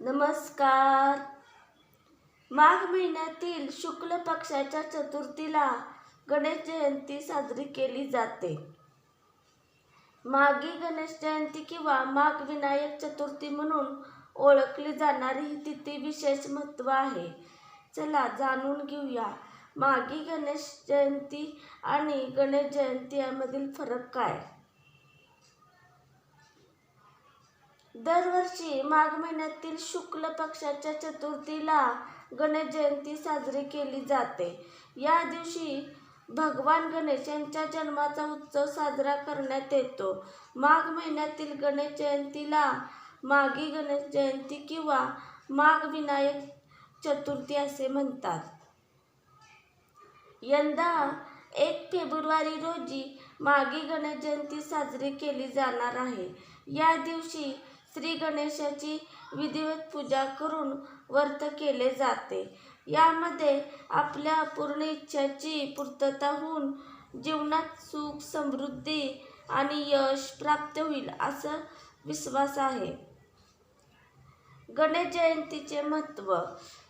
नमस्कार. माघ महिन्यातील शुक्ल पक्षाच्या चतुर्थीला गणेश जयंती साजरी केली जाते. माघी गणेश जयंती किंवा माघ विनायक चतुर्थी म्हणून ओळखली जाणारी ही तिथी विशेष महत्त्व आहे. चला जाणून घेऊया. माघी गणेश जयंती आणि गणेश जयंती यामधील फरक काय? दरवर्षी माघ महिन्यातील शुक्ल पक्षाच्या चतुर्थीला गणेश जयंती साजरी केली जाते. या दिवशी भगवान गणेश यांच्या जन्माचा उत्सव साजरा करण्यात येतो. माघ महिन्यातील गणेश जयंतीला माघी गणेश जयंती किंवा माघ विनायक चतुर्थी असे म्हणतात. यंदा एक फेब्रुवारी रोजी माघी गणेश जयंती साजरी केली जाणार आहे. या दिवशी श्री गणेशाची विधिवत पूजा करून व्रत केले जाते. यामध्ये आपल्या अपूर्ण इच्छाची पूर्तता होऊन जीवनात सुख समृद्धी आणि यश प्राप्त होईल असा विश्वास आहे. गणेश जयंतीचे महत्त्व.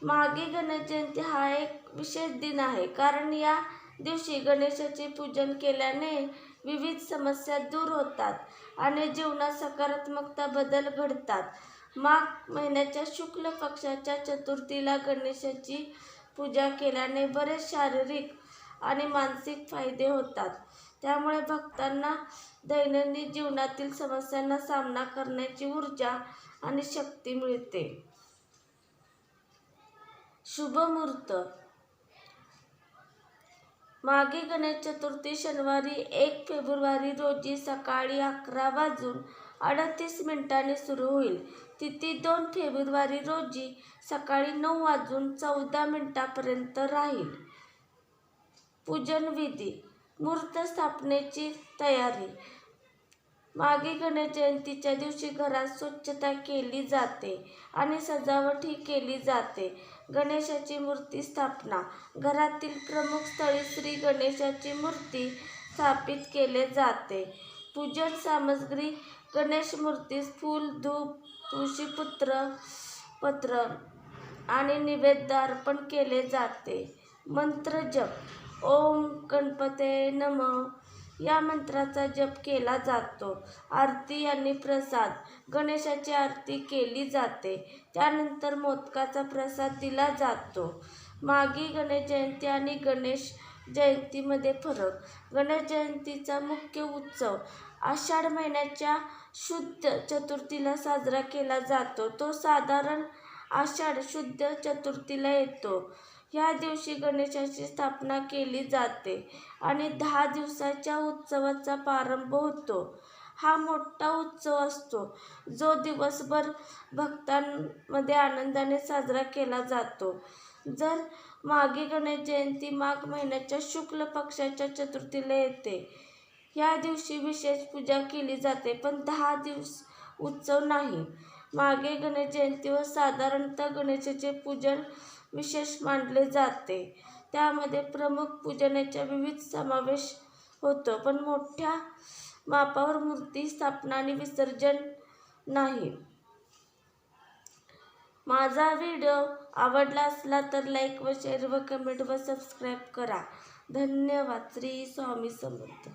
मागे गणेश जयंती हा एक विशेष दिन आहे. कारण या दिवशी गणेशाचे पूजन केल्याने विविध समस्या दूर होतात आणि जीवनात सकारात्मकता बदल घडतात. माघ महिन्याच्या शुक्ल पक्षाच्या चतुर्थीला गणेशाची पूजा केल्याने बरेच शारीरिक आणि मानसिक फायदे होतात. त्यामुळे भक्तांना दैनंदिन जीवनातील समस्यांना सामना करण्याची ऊर्जा आणि शक्ती मिळते. शुभ मुहूर्त. मागे गणेश चतुर्थी शनिवारी एक फेब्रुवारी रोजी सकाळी अकरा वाजून अडतीस मिनिटांनी सुरू होईल. तिथी दोन फेब्रुवारी रोजी सकाळी नऊ वाजून चौदा मिनिटापर्यंत राहील. पूजन विधी मूर्त स्थापनेची तयारी मागे गणेश जयंतीच्या दिवशी घरात स्वच्छता केली जाते आणि सजावटही केली जाते. गणेशाची मूर्ती स्थापना. घरातील प्रमुख स्थळी श्री गणेशाची मूर्ती स्थापित केले जाते. पूजन सामग्री गणेश मूर्तीस फूल धूप तुळशीपुत्र पत्र आणि निवेद्य अर्पण केले जाते. मंत्र जप. ओम गणपते नम. या मंत्राचा जप केला जातो. आरती आणि प्रसाद. गणेशाची आरती केली जाते. त्यानंतर मोदकाचा प्रसाद दिला जातो. मागी गणेश जयंती आणि गणेश जयंतीमध्ये फरक. गणेश जयंतीचा मुख्य उत्सव आषाढ महिन्याच्या शुद्ध चतुर्थीला साजरा केला जातो. तो साधारण आषाढ शुद्ध चतुर्थीला येतो. ह्या दिवशी गणेशाची स्थापना केली जाते आणि दहा दिवसाच्या उत्सवाचा प्रारंभ होतो. हा मोठा उत्सव असतो. जो दिवसभर भक्तांमध्ये आनंदाने साजरा केला जातो. जर मागे गणेश जयंती माघ महिन्याच्या शुक्ल पक्षाच्या चतुर्थीला येते या दिवशी विशेष पूजा केली जाते. पण दहा दिवस उत्सव नाही. मागे गणेश जयंतीवर साधारणतः गणेशाचे पूजन विशेष मानले जाते. त्यामध्ये प्रमुख पूजनाच्या विविध समावेश होतो पण मोठ्या मापावर मूर्ती स्थापना आणि विसर्जन नाही. माझा व्हिडिओ आवडला असला तर लाईक व शेअर व कमेंट व सबस्क्राईब करा. धन्यवाद. श्री स्वामी समर्थ.